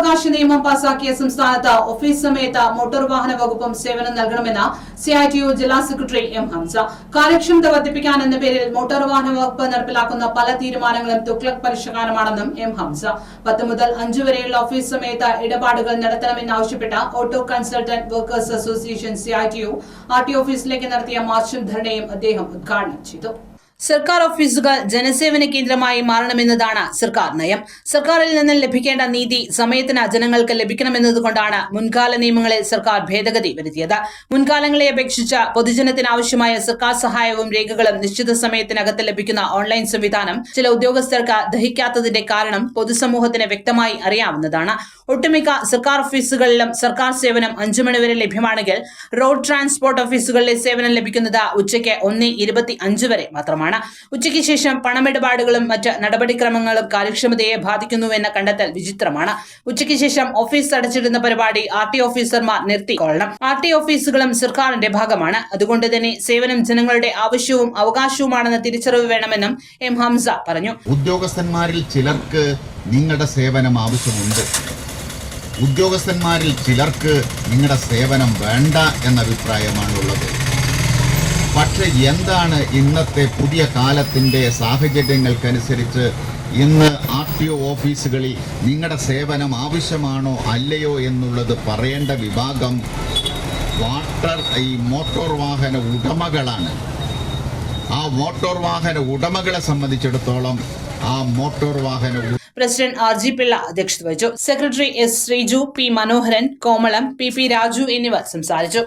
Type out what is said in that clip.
സേവനാവകാശ നിയമം പാസാക്കിയ സംസ്ഥാനത്ത് ഓഫീസ് സമയത്ത് മോട്ടോർ വാഹന വകുപ്പും സേവനം നൽകണമെന്ന് സിഐടിയു ജില്ലാ സെക്രട്ടറി എം ഹംസ. കാര്യക്ഷമത വർദ്ധിപ്പിക്കാൻ എന്ന പേരിൽ മോട്ടോർ വാഹന വകുപ്പ് നടപ്പിലാക്കുന്ന പല തീരുമാനങ്ങളും തുക്ലക് പരിഷ്കാരമാണെന്നും എം ഹംസ. പത്ത് മുതൽ അഞ്ചു വരെയുള്ള ഓഫീസ് സമയത്ത് ഇടപാടുകൾ നടത്തണമെന്നാവശ്യപ്പെട്ട auto consultant workers association CITU R T ഓഫീസിലേക്ക് നടത്തിയ മാർച്ചും ധർണയും അദ്ദേഹം ഉദ്ഘാടനം ചെയ്തു. സർക്കാർ ഓഫീസുകൾ ജനസേവന കേന്ദ്രമായി മാറണമെന്നതാണ് സർക്കാർ നയം. സർക്കാരിൽ നിന്ന് ലഭിക്കേണ്ട നീതി സമയത്തിന് ജനങ്ങൾക്ക് ലഭിക്കണമെന്നതുകൊണ്ടാണ് മുൻകാല നിയമങ്ങളിൽ സർക്കാർ ഭേദഗതി വരുത്തിയത്. മുൻകാലങ്ങളെ അപേക്ഷിച്ച് പൊതുജനത്തിന് ആവശ്യമായ സർക്കാർ സഹായവും രേഖകളും നിശ്ചിത സമയത്തിനകത്ത് ലഭിക്കുന്ന ഓൺലൈൻ സംവിധാനം ചില ഉദ്യോഗസ്ഥർക്ക് ദഹിക്കാത്തതിന്റെ കാരണം പൊതുസമൂഹത്തിന് വ്യക്തമായി അറിയാവുന്നതാണ്. ഒട്ടുമിക്ക സർക്കാർ ഓഫീസുകളിലും സർക്കാർ സേവനം അഞ്ചു മണിവരെ ലഭ്യമാണെങ്കിൽ റോഡ് ട്രാൻസ്പോർട്ട് ഓഫീസുകളിലെ സേവനം ലഭിക്കുന്നത് ഉച്ചയ്ക്ക് ഒന്ന് ഇരുപത്തി അഞ്ച് വരെ മാത്രമാണ്. ഉച്ചയ്ക്ക് ശേഷം പണമിടപാടുകളും മറ്റ് നടപടിക്രമങ്ങളും കാര്യക്ഷമതയെ ബാധിക്കുന്നുവെന്ന കണ്ടെത്തൽ വിചിത്രമാണ്. ഉച്ചയ്ക്ക് ശേഷം ഓഫീസ് അടച്ചിടുന്ന പരിപാടി ആർ ടി ഓഫീസർമാർ നിർത്തിക്കൊള്ളണം ആർ ടി ഓഫീസുകളും സർക്കാരിന്റെ ഭാഗമാണ്. അതുകൊണ്ട് തന്നെ സേവനം ജനങ്ങളുടെ ആവശ്യവും അവകാശവുമാണെന്ന തിരിച്ചറിവ് വേണമെന്നും എം ഹംസ പറഞ്ഞു. ഉദ്യോഗസ്ഥന്മാരിൽ ചിലർക്ക് നിങ്ങളുടെ സേവനം ആവശ്യമുണ്ട്. ഉദ്യോഗസ്ഥന്മാരിൽ ചിലർക്ക് നിങ്ങളുടെ സേവനം വേണ്ട എന്ന അഭിപ്രായമാണുള്ളത്. പക്ഷെ എന്താണ് ഇന്നത്തെ പുതിയ കാലത്തിന്റെ സാഹചര്യങ്ങൾക്കനുസരിച്ച് ഇന്ന് ആർ ടി ഒ ഓഫീസുകളിൽ നിങ്ങളുടെ സേവനം ആവശ്യമാണോ അല്ലയോ എന്നുള്ളത് പറയേണ്ട വിഭാഗം വാട്ടർ ഈ മോട്ടോർ വാഹന ഉടമകളാണ്. ആ മോട്ടോർ വാഹന ഉടമകളെ സംബന്ധിച്ചിടത്തോളം ആ മോട്ടോർ വാഹന പ്രസിഡന്റ് ആർ ജി പിള്ള അധ്യക്ഷത വഹിച്ചു. Secretary S Sreeju P Manoharan Komalam P P Raju എന്നിവർ സംസാരിച്ചു.